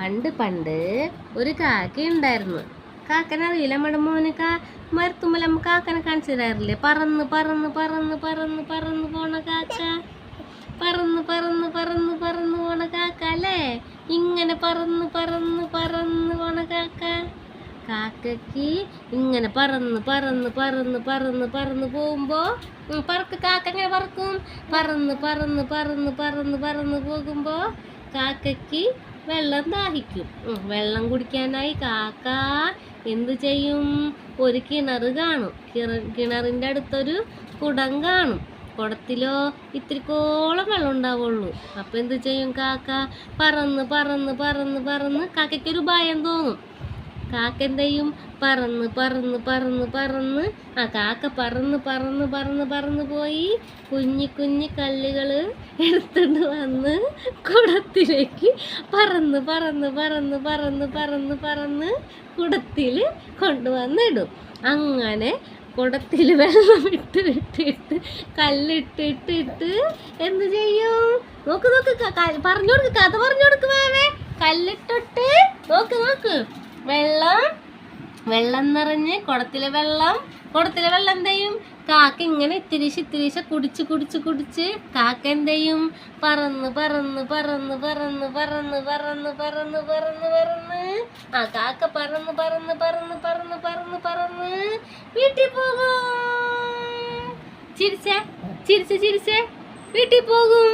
പണ്ട് പണ്ട് ഒരു കാക്ക ഉണ്ടായിരുന്നു കാക്കനെ അറിയില്ല നമ്മുടെ മോന് കാ മരത്തുമ്പോൾ നമ്മ കാക്കനെ കാണിച്ചു തരാറില്ലേ പറന്ന് പറന്ന് പറന്ന് പറന്ന് പറന്ന് പോണ കാക്ക പറന്ന് പറന്ന് പറന്ന് പറന്ന് പോണ കാക്ക അല്ലേ ഇങ്ങനെ പറന്ന് പറന്ന് പറന്ന് പോണ കാക്ക കാക്കയ്ക്ക് ഇങ്ങനെ പറന്ന് പറന്ന് പറന്ന് പറന്ന് പറന്ന് പോകുമ്പോ ഉം, പറക്ക് കാക്ക ഇങ്ങനെ പറക്കും പറന്ന് പറന്ന് പറന്ന് പറന്ന് പറന്ന് പോകുമ്പോ കാക്കയ്ക്ക് വെള്ളം ദാഹിക്കും. വെള്ളം കുടിക്കാനായി കാക്ക എന്ത് ചെയ്യും? ഒരു കിണർ കാണും. കിണ- കിണറിന്റെ അടുത്തൊരു കുടം കാണും. കുടത്തിലോ ഇത്തിരിക്കോളം വെള്ളം ഉണ്ടാവുള്ളൂ. അപ്പം എന്ത് ചെയ്യും കാക്ക? പറന്ന് പറന്ന് പറന്ന് പറന്ന് കാക്കയ്ക്കൊരു ഭയം തോന്നും. കാക്ക എന്ത് പറന്ന് പറന്ന് പറന്ന് പറന്ന്. ആ കാക്ക പറന്ന് പറന്ന് പറന്ന് പറന്ന് പോയി കുഞ്ഞി കുഞ്ഞി കല്ലുകൾ എടുത്തുകൊണ്ട് വന്ന് കുടത്തിലേക്ക് പറന്ന് പറന്ന് പറന്ന് പറന്ന് പറന്ന് പറന്ന് കുടത്തിൽ കൊണ്ടുവന്നിടും അങ്ങനെ കുടത്തിൽ വെള്ളം ഇട്ട് ഇട്ട് ഇട്ട് കല്ലിട്ടിട്ട് ഇട്ട് എന്ത് ചെയ്യും? നോക്ക് നോക്ക് പറഞ്ഞു കൊടുക്ക് കഥ പറഞ്ഞു കൊടുക്ക് കല്ലിട്ടിട്ട് നോക്ക് നോക്ക്. വെള്ളം വെള്ളം നിറഞ്ഞ് കുടത്തിലെ വെള്ളം കുടത്തിലെ വെള്ളം എന്ത് ചെയ്യും കാക്ക ഇങ്ങനെ ഇത്തിരീശ ഇത്തിരീശ കുടിച്ച് കുടിച്ച് കുടിച്ച് കാക്ക എന്ത് ചെയ്യും പറന്ന് പറന്ന് പറന്ന് പറന്ന് പറന്ന് പറന്ന് പറന്ന് പറന്ന് പറന്ന് ആ കാക്ക പറന്ന് പറന്ന് പറന്ന് പറന്ന് പറന്ന് പറന്ന് വീട്ടിൽ പോകും ചിരിച്ചേ ചിരിച്ച് ചിരിച്ചേ വീട്ടിൽ പോകും